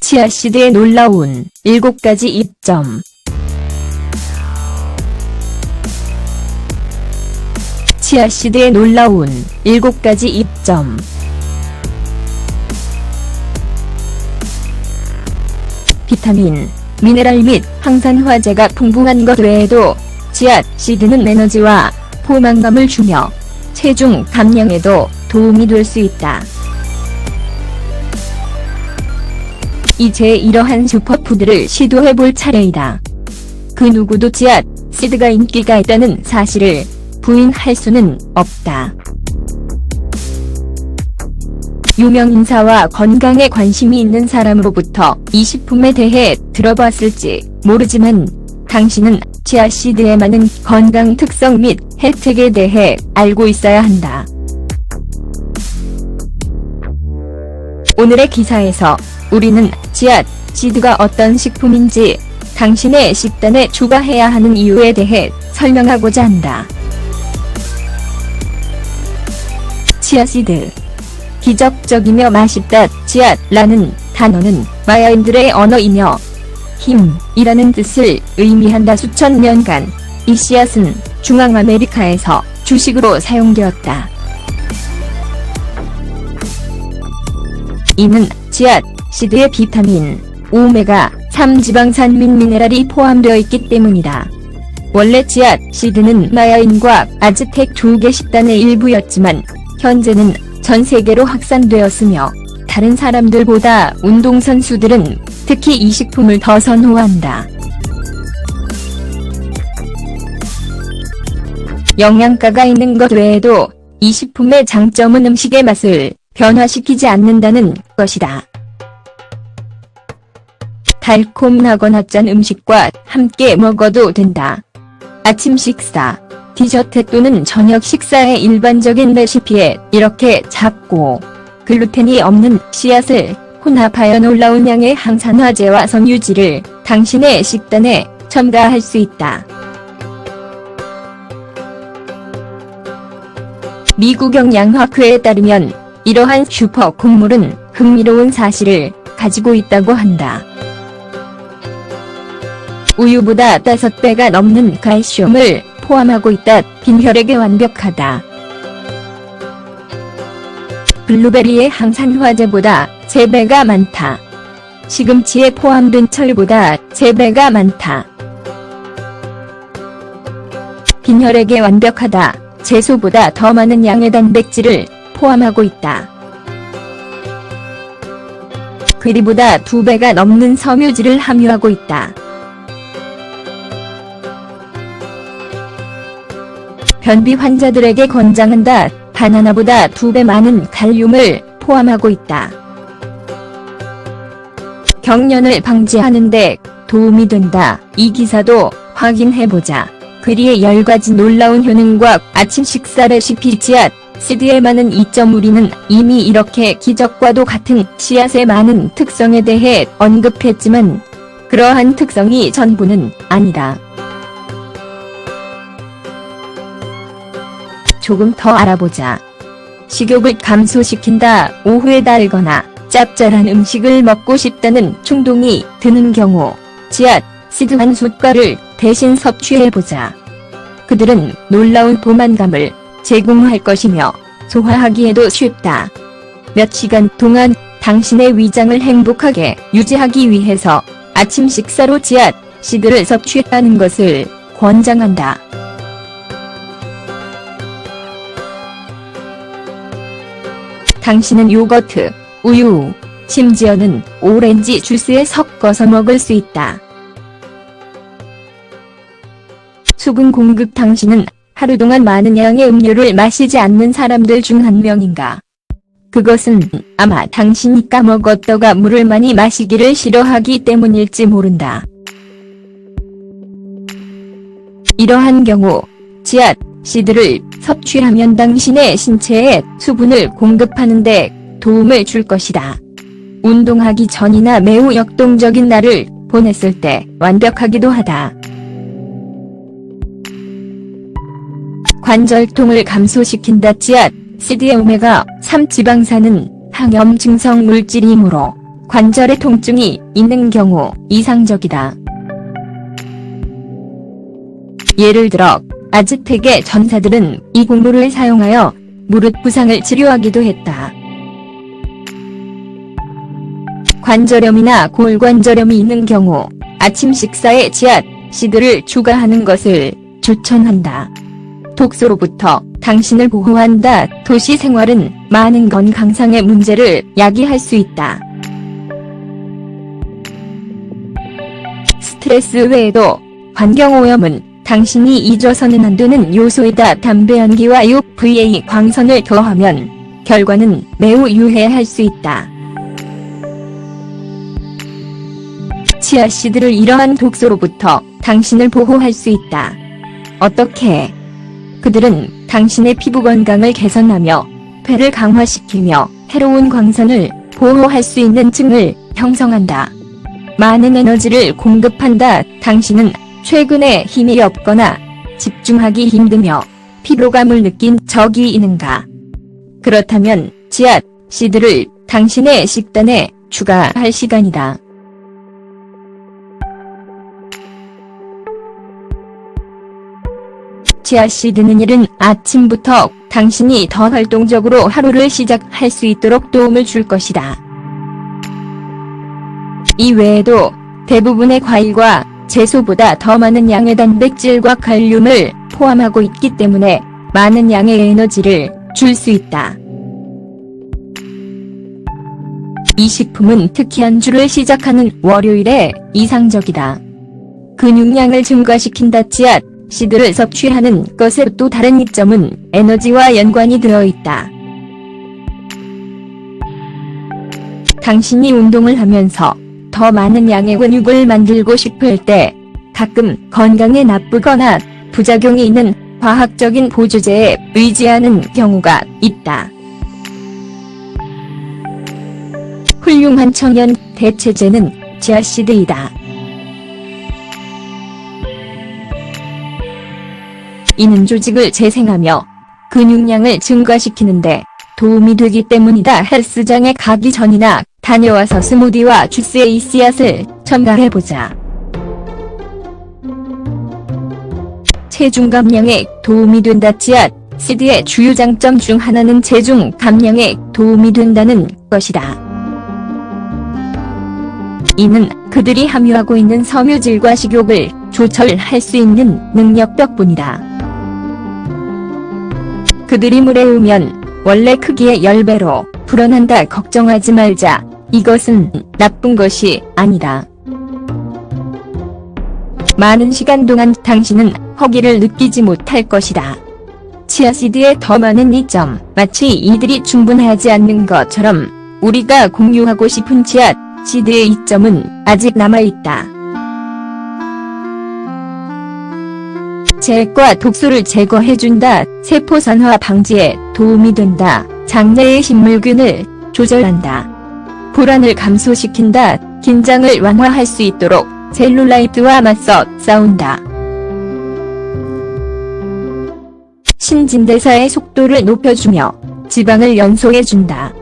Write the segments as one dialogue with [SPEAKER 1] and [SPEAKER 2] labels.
[SPEAKER 1] 치아시드의 놀라운 7가지 이점. 치아시드의 놀라운 7가지 이점. 비타민, 미네랄 및 항산화제가 풍부한 것 외에도 치아시드는 에너지와 포만감을 주며 체중 감량에도 도움이 될 수 있다. 이제 이러한 슈퍼푸드를 시도해볼 차례이다. 그 누구도 치아 시드가 인기가 있다는 사실을 부인할 수는 없다. 유명 인사와 건강에 관심이 있는 사람으로부터 이 식품에 대해 들어봤을지 모르지만 당신은 치아시드의 많은 건강 특성 및 혜택에 대해 알고 있어야 한다. 오늘의 기사에서 우리는 치아시드가 어떤 식품인지 당신의 식단에 추가해야 하는 이유에 대해 설명하고자 한다. 치아시드 기적적이며 맛있다 치아라는 단어는 마야인들의 언어이며 힘이라는 뜻을 의미한다 수천 년간 이 씨앗은 중앙아메리카에서 주식으로 사용되었다. 이는 치앗 시드의 비타민, 오메가 3 지방산 및 미네랄이 포함되어 있기 때문이다. 원래 치앗 시드는 마야인과 아즈텍 조개 식단의 일부였지만 현재는 전 세계로 확산되었으며 다른 사람들보다 운동선수들은 특히 이 식품을 더 선호한다. 영양가가 있는 것 외에도 이 식품의 장점은 음식의 맛을 변화시키지 않는다는 것이다. 달콤하거나 짠 음식과 함께 먹어도 된다. 아침 식사, 디저트 또는 저녁 식사의 일반적인 레시피에 이렇게 작고 글루텐이 없는 씨앗을 혼합하여 놀라운 양의 항산화제와 섬유질을 당신의 식단에 첨가할 수 있다. 미국 영양학회에 따르면 이러한 슈퍼 곡물은 흥미로운 사실을 가지고 있다고 한다. 우유보다 5배가 넘는 칼슘을 포함하고 있다. 빈혈에게 완벽하다. 블루베리의 항산화제보다 3배가 많다. 시금치에 포함된 철보다 3배가 많다. 빈혈에게 완벽하다. 채소보다 더 많은 양의 단백질을 포함하고 있다. 괴리보다 2배가 넘는 섬유질을 함유하고 있다. 변비 환자들에게 권장한다. 바나나보다 2배 많은 칼륨을 포함하고 있다. 경련을 방지하는데 도움이 된다. 이 기사도 확인해보자. 괴리의 10가지 놀라운 효능과 아침 식사 레시피 씨앗, 시드의 많은 이점 우리는 이미 이렇게 기적과도 같은 씨앗의 많은 특성에 대해 언급했지만 그러한 특성이 전부는 아니다. 조금 더 알아보자. 식욕을 감소시킨다. 오후에 달거나 짭짤한 음식을 먹고 싶다는 충동이 드는 경우 지앗, 시드 한 숟갈을 대신 섭취해보자. 그들은 놀라운 포만감을 제공할 것이며 소화하기에도 쉽다. 몇 시간 동안 당신의 위장을 행복하게 유지하기 위해서 아침 식사로 지앗, 시드를 섭취하는 것을 권장한다. 당신은 요거트, 우유, 심지어는 오렌지 주스에 섞어서 먹을 수 있다. 수분 공급 당신은 하루 동안 많은 양의 음료를 마시지 않는 사람들 중 한 명인가? 그것은 아마 당신이 까먹었다가 물을 많이 마시기를 싫어하기 때문일지 모른다. 이러한 경우 지앗, 시드를 섭취하면 당신의 신체에 수분을 공급하는데 도움을 줄 것이다. 운동하기 전이나 매우 역동적인 날을 보냈을 때 완벽하기도 하다. 관절통을 감소시킨다. 지앗, 시드의 오메가 3 지방산은 항염 증성 물질이므로 관절의 통증이 있는 경우 이상적이다. 예를 들어 아즈텍의 전사들은 이 곡물을 사용하여 무릎 부상을 치료하기도 했다. 관절염이나 골관절염이 있는 경우 아침 식사에 지앗, 시드를 추가하는 것을 추천한다. 독소로부터 당신을 보호한다. 도시 생활은 많은 건강상의 문제를 야기할 수 있다. 스트레스 외에도 환경오염은 당신이 잊어서는 안 되는 요소이다. 담배 연기와 UVA 광선을 더하면 결과는 매우 유해할 수 있다. 치아시드를 이러한 독소로부터 당신을 보호할 수 있다. 어떻게? 그들은 당신의 피부 건강을 개선하며 폐를 강화시키며 해로운 광선을 보호할 수 있는 층을 형성한다. 많은 에너지를 공급한다. 당신은 최근에 힘이 없거나 집중하기 힘들며 피로감을 느낀 적이 있는가? 그렇다면 지앗 시드를 당신의 식단에 추가할 시간이다. 치아시드는 이른 아침부터 당신이 더 활동적으로 하루를 시작할 수 있도록 도움을 줄 것이다. 이 외에도 대부분의 과일과 채소보다 더 많은 양의 단백질과 칼륨을 포함하고 있기 때문에 많은 양의 에너지를 줄 수 있다. 이 식품은 특히 한 주를 시작하는 월요일에 이상적이다. 근육량을 증가시킨다 치앗, 시드를 섭취하는 것의 또 다른 이점은 에너지와 연관이 되어 있다. 당신이 운동을 하면서 더 많은 양의 근육을 만들고 싶을 때 가끔 건강에 나쁘거나 부작용이 있는 과학적인 보조제에 의지하는 경우가 있다. 훌륭한 청연 대체제는 지아시드이다. 이는 조직을 재생하며 근육량을 증가시키는데 도움이 되기 때문이다. 헬스장에 가기 전이나 다녀와서 스무디와 주스에 이 씨앗을 첨가해보자. 체중 감량에 도움이 된다. 씨앗, 시드의 주요 장점 중 하나는 체중 감량에 도움이 된다는 것이다. 이는 그들이 함유하고 있는 섬유질과 식욕을 조절할 수 있는 능력 덕분이다. 그들이 물에 의면 원래 크기의 10배로 불어난다 걱정하지 말자. 이것은 나쁜 것이 아니다. 많은 시간 동안 당신은 허기를 느끼지 못할 것이다. 치아시드의 더 많은 이점, 마치 이들이 충분하지 않는 것처럼 우리가 공유하고 싶은 치아시드의 이점은 아직 남아있다. 제과 독소를 제거해준다. 세포산화 방지에 도움이 된다. 장내의 식물균을 조절한다. 불안을 감소시킨다. 긴장을 완화할 수 있도록 셀룰라이트와 맞서 싸운다. 신진대사의 속도를 높여주며 지방을 연소해준다.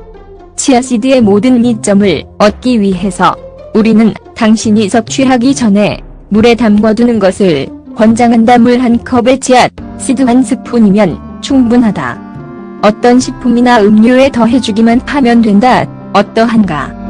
[SPEAKER 1] 치아시드의 모든 이점을 얻기 위해서 우리는 당신이 섭취하기 전에 물에 담궈두는 것을 권장한다. 물 한 컵에 치앗, 시드 한 스푼이면 충분하다. 어떤 식품이나 음료에 더해주기만 하면 된다. 어떠한가?